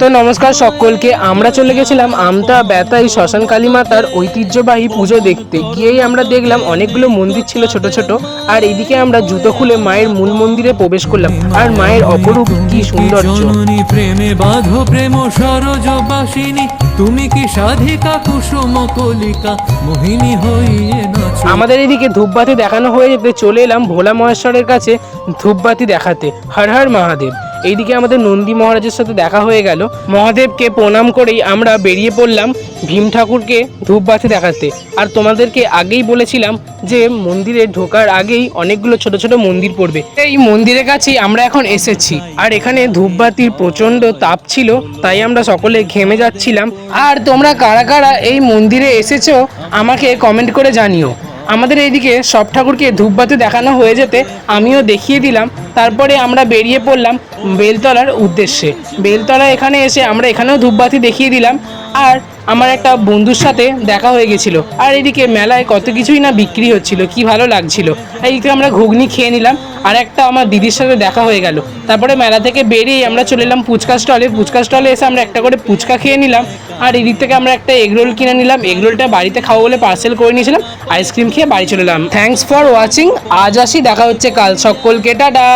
তো নমস্কার সকলকে আমরা চলে গেছিলাম আমতা বেতাই শ্মশান কালী মাতার ঐতিহ্যবাহী পুজো দেখতে। গিয়েই আমরা দেখলাম অনেকগুলো মন্দির ছিল ছোট ছোট আর এদিকে আমরা জুতো খুলে মায়ের মূল মন্দিরে প্রবেশ করলাম। আর মায়ের অপরূপ কি সৌন্দর্য। প্রেমে বাঁধো প্রেম সরজ তুমি কি সাধিকা কুসুম কলিকা মোহিনী হইয়ে আমাদের এদিকে ধূপবাতি দেখানো হয়ে যেতে চলে এলাম ভোলা মহেশ্বরের কাছে ধূপবাতি দেখাতে। হর হর মহাদেব। এইদিকে আমাদের নন্দী মহারাজের সাথে দেখা হয়ে গেল। মহাদেবকে প্রণাম করেই আমরা বেরিয়ে পড়লাম ভীম ঠাকুরকে ধূপবাতি দেখাতে। আর তোমাদেরকে আগেই বলেছিলাম যে মন্দিরে ঢোকার আগেই অনেকগুলো ছোট ছোট মন্দির পড়বে। এই মন্দিরের কাছেই আমরা এখন এসেছি। আর এখানে ধূপবাতির প্রচণ্ড তাপ ছিল, তাই আমরা সকলে ঘেমে যাচ্ছিলাম। আর তোমরা কারা কারা এই মন্দিরে এসেছ, আমাকে কমেন্ট করে জানিও। আমাদের এইদিকে সব ঠাকুরকে ধূপবাতি দেখানো হয়ে যেতে আমিও দেখিয়ে দিলাম। তারপরে আমরা বেরিয়ে পড়লাম বেলতলার উদ্দেশ্যে। বেলতলা এখানে এসে আমরা এখানেও ধূপবাতি দেখিয়ে দিলাম। আর আমার একটা বন্ধুর সাথে দেখা হয়ে গেছিল। আর এদিকে মেলায় কত কিছুই না বিক্রি হচ্ছিল, কি ভালো লাগছিল। এইদিকে আমরা ঘুগনি খেয়ে নিলাম, আর একটা আমার দিদির সাথে দেখা হয়ে গেল। তারপরে মেলা থেকে বেরিয়ে আমরা চলে এলাম ফুচকা স্টলে। ফুচকা স্টলে এসে আমরা একটা করে ফুচকা খেয়ে নিলাম, আর এদিক থেকে আমরা একটা এগরোল কিনে নিলাম। এগরোলটা বাড়িতে খাব বলে পার্সেল করে নিয়েছিলাম, আইসক্রিম খেয়ে বাড়ি চলে এলাম। থ্যাঙ্কস ফর ওয়াচিং আজ আসি, দেখা হচ্ছে কাল। সকলকে, টাটা!